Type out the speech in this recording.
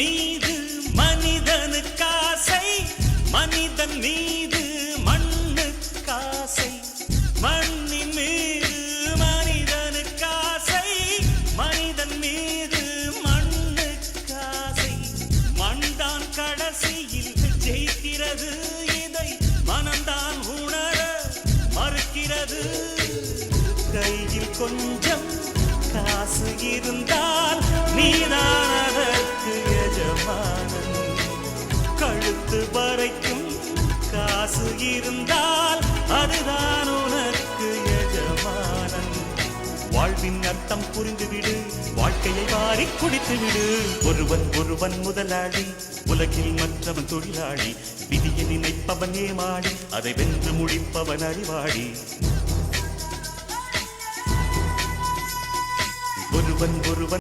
மீது மனிதனுக்காசை மனிதன் மீது மண்ணுக்காசை மண்ணின் மீது மனிதனுக்காசை மனிதன் மீது மண்ணுக்காசை மண்தான் கடைசியில் ஜெயிக்கிறது இதை மனந்தான் உணர மறுக்கிறது. கையில் கொஞ்சம் காசு இருந்தால் வரைக்கும் காசு இருந்தால் அதுதான் உனக்கு எஜமானன். வாழ்வின் அர்த்தம் புரிந்துவிடு வாழ்க்கையை வாரி குடித்துவிடு. ஒருவன் ஒருவன் முதலாளி உலகில் மற்றவன் தொழிலாளி. விதியை நினைப்பவன் ஏமாடி அதை வென்று முடிப்பவன் அறிவாடி ஒருவன் ஒருவன்